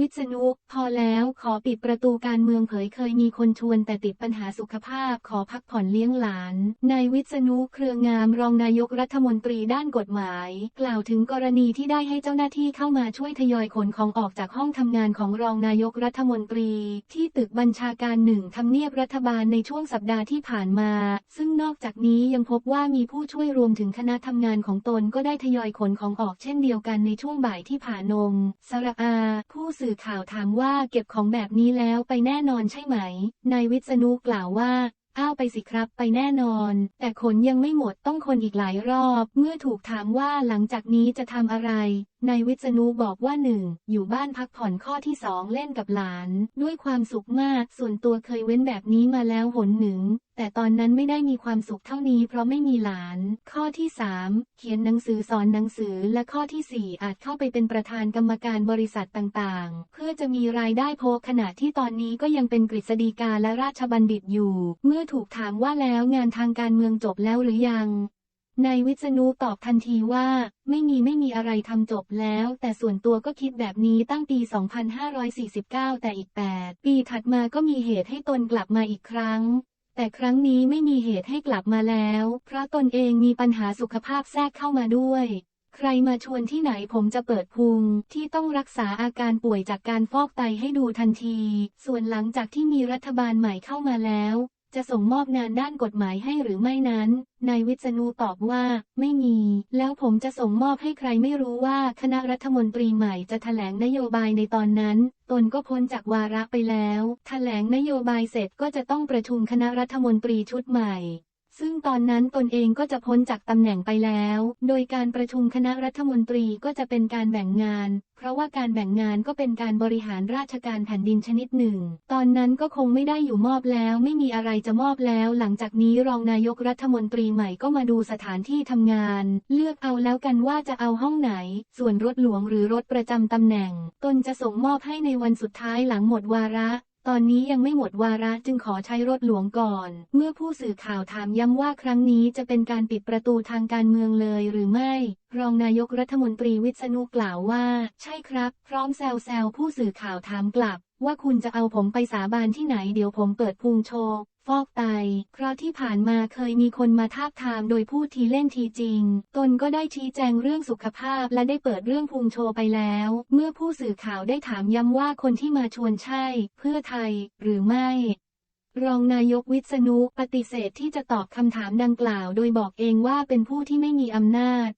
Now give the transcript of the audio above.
วิษณุพอแล้วขอปิดประตูการเมืองเผยเคยมีคนชวนแต่ติดปัญหาสุขภาพขอพักผ่อนเลี้ยงหลาน นายวิษณุเครืองามรองนายกรัฐมนตรีด้านกฎหมาย กล่าวถึงกรณีที่ได้ให้เจ้าหน้าที่เข้ามาช่วยทยอยขนของออกจากห้องทำงานของรองนายกรัฐมนตรี ที่ตึกบัญชาการหนึ่งทำเนียบรัฐบาลในช่วงสัปดาห์ที่ผ่านมา ซึ่งนอกจากนี้ยังพบว่ามีผู้ช่วยรวมถึงคณะทำงานของตนก็ได้ทยอยขนของออกเช่นเดียวกันในช่วงบ่ายที่ผ่านนมสระอา ผู้สื่อข่าวถามว่าเก็บของแบบนี้แล้วไปแน่นอนใช่ไหม นายวิษณุกล่าวว่าอ้าวไปสิครับไปแน่นอน แต่ขนยังไม่หมดต้องคนอีกหลายรอบ เมื่อถูกถามว่าหลังจากนี้จะทำอะไร นายวิษณุบอกว่าหนึ่งอยู่บ้านพักผ่อนข้อที่สองเล่นกับหลาน ด้วยความสุขมาก ส่วนตัวเคยเว้นแบบนี้มาแล้วหนหนึ่ง แต่ตอนนั้นไม่ได้มีความสุขเท่านี้เพราะไม่มีหลาน ข้อที่3เขียนหนังสือสอนหนังสือและข้อทีสี่4อาจเข้าไปเป็นประธานกรรมการบริษัทต่างๆ เพื่อจะมีรายได้โพขณะที่ตอนนี้ก็ยังเป็นกฤษฎีกาและราชบัณฑิตอยู่ เมื่อถูกถามว่าแล้วงานทางการเมืองจบแล้วหรือยัง นายวิษณุตอบทันทีว่า ไม่มีไม่มีอะไรทำจบแล้ว แต่ส่วนตัวก็คิดแบบนี้ตั้งปี 2549 แต่อีก 8 ปีถัดมาก็มีเหตุให้ตนกลับมาอีกครั้ง แต่ครั้งนี้ไม่มีเหตุให้กลับมาแล้ว เพราะตนเองมีปัญหาสุขภาพแทรกเข้ามาด้วย ใครมาชวนที่ไหนผมจะเปิดพุงที่ต้องรักษาอาการป่วยจากการฟอกไตให้ดูทันที ส่วนหลังจากที่มีรัฐบาลใหม่เข้ามาแล้ว จะส่งมอบงานด้านกฎหมายให้หรือไม่นั้น นายวิษณุตอบว่า ไม่มี แล้วผมจะส่งมอบให้ใครไม่รู้ว่าคณะรัฐมนตรีใหม่จะแถลงนโยบายในตอนนั้น ตนก็พ้นจากวาระไปแล้วแถลงนโยบายเสร็จก็จะต้องประชุมคณะรัฐมนตรีชุดใหม่ ซึ่งตอนนั้นตนเองก็จะพ้นจากตำแหน่งไปแล้ว โดยการประชุมคณะรัฐมนตรีก็จะเป็นการแบ่งงาน เพราะว่าการแบ่งงานก็เป็นการบริหารราชการแผ่นดินชนิดหนึ่ง ตอนนั้นก็คงไม่ได้อยู่มอบแล้ว ไม่มีอะไรจะมอบแล้ว หลังจากนี้รองนายกรัฐมนตรีใหม่ก็มาดูสถานที่ทำงาน เลือกเอาแล้วกันว่าจะเอาห้องไหน ส่วนรถหลวงหรือรถประจำตำแหน่ง ตนจะส่งมอบให้ในวันสุดท้ายหลังหมดวาระ ตอนนี้ยังไม่หมดวาระจึงขอใช้รถหลวงก่อน เมื่อผู้สื่อข่าวถามย้ำว่าครั้งนี้จะเป็นการปิดประตูทางการเมืองเลยหรือไม่ รองนายกรัฐมนตรีวิษณุกล่าวว่า ใช่ครับ พร้อมแซวแซวผู้สื่อข่าวถามกลับ ว่าคุณจะเอาผมไปสาบานที่ไหนเดี๋ยวผมเปิดพุงโชว์ ฟอกไต เพราะที่ผ่านมาเคยมีคนมาทาบทามโดยพูดทีเล่นทีจริง ตนก็ได้ชี้แจงเรื่องสุขภาพและได้เปิดเรื่องพุงโชว์ไปแล้ว เมื่อผู้สื่อข่าวได้ถามย้ำว่าคนที่มาชวนใช่ เพื่อไทย หรือไม่รองนายกวิษณุปฏิเสธที่จะตอบคำถามดังกล่าว โดยบอกเองว่าเป็นผู้ที่ไม่มีอำนาจ